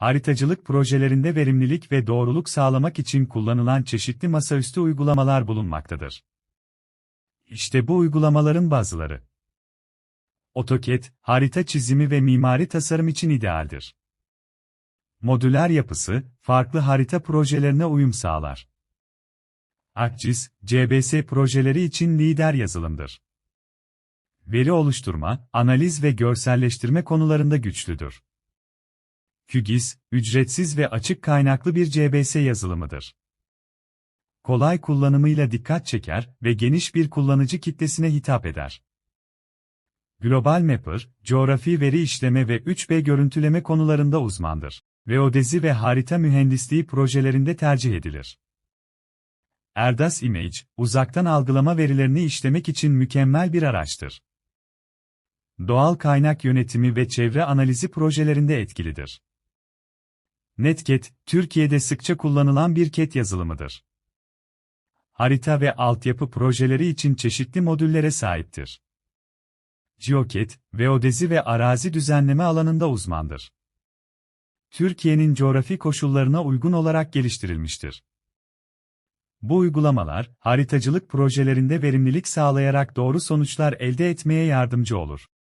haritacılık projelerinde verimlilik ve doğruluk sağlamak için kullanılan çeşitli masaüstü uygulamalar bulunmaktadır. İşte bu uygulamaların bazıları. AutoCAD, harita çizimi ve mimari tasarım için idealdir. Modüler yapısı, farklı harita projelerine uyum sağlar. ArcGIS, CBS projeleri için lider yazılımdır. Veri oluşturma, analiz ve görselleştirme konularında güçlüdür. QGIS, ücretsiz ve açık kaynaklı bir CBS yazılımıdır. Kolay kullanımıyla dikkat çeker ve geniş bir kullanıcı kitlesine hitap eder. Global Mapper, coğrafi veri işleme ve 3B görüntüleme konularında uzmandır. Geodezi ve harita mühendisliği projelerinde tercih edilir. Erdas Image, uzaktan algılama verilerini işlemek için mükemmel bir araçtır. Doğal kaynak yönetimi ve çevre analizi projelerinde etkilidir. Netcat, Türkiye'de sıkça kullanılan bir CAD yazılımıdır. Harita ve altyapı projeleri için çeşitli modüllere sahiptir. GeoCAD, geodezi ve arazi düzenleme alanında uzmandır. Türkiye'nin coğrafi koşullarına uygun olarak geliştirilmiştir. Bu uygulamalar, haritacılık projelerinde verimlilik sağlayarak doğru sonuçlar elde etmeye yardımcı olur.